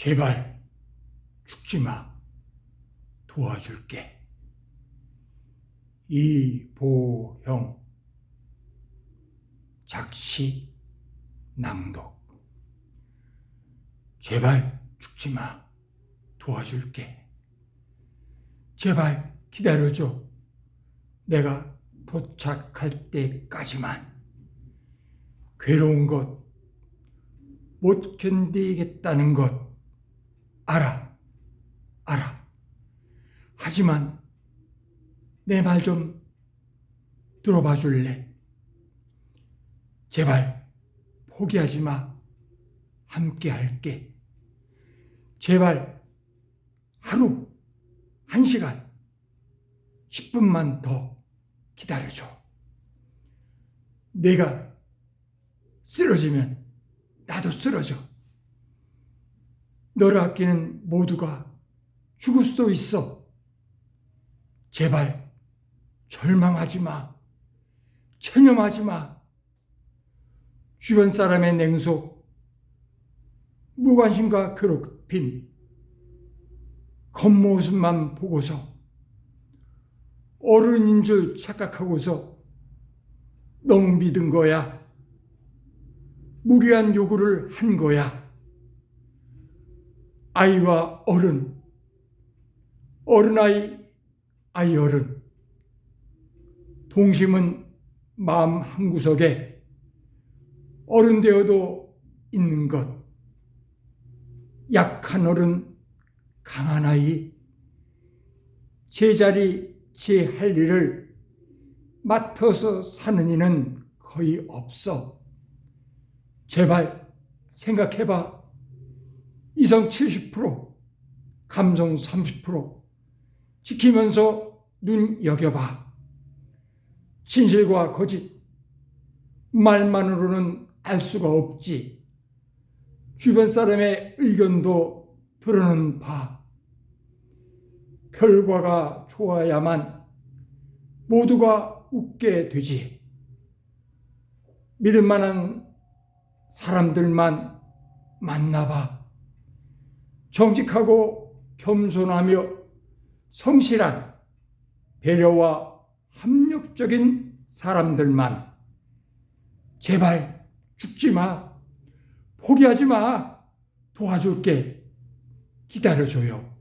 제발 죽지 마. 도와줄게. 이보형 작시 낭독 제발 죽지 마. 도와줄게. 제발 기다려줘. 내가 도착할 때까지만. 괴로운 것, 못 견디겠다는 것, 알아, 알아. 하지만 내 말 좀 들어봐 줄래? 제발 포기하지 마. 함께 할게. 제발 하루, 한 시간, 10분만 더 기다려줘. 내가 쓰러지면 나도 쓰러져. 너를 아끼는 모두가 죽을 수도 있어. 제발 절망하지 마. 체념하지 마. 주변 사람의 냉소, 무관심과 괴롭힘, 겉모습만 보고서 어른인 줄 착각하고서 너무 믿은 거야. 무리한 요구를 한 거야. 아이와 어른, 어른아이, 아이 어른. 동심은 마음 한구석에 어른 되어도 있는 것. 약한 어른, 강한 아이, 제자리, 제 할 일을 맡아서 사는 이는 거의 없어. 제발 생각해봐. 이성 70%, 감성 30% 지키면서 눈 여겨봐. 진실과 거짓, 말만으로는 알 수가 없지. 주변 사람의 의견도 들어는 봐. 결과가 좋아야만 모두가 웃게 되지. 믿을 만한 사람들만 만나봐. 정직하고 겸손하며 성실한 배려와 합력적인 사람들만 제발 죽지 마. 포기하지 마. 도와줄게. 기다려줘요.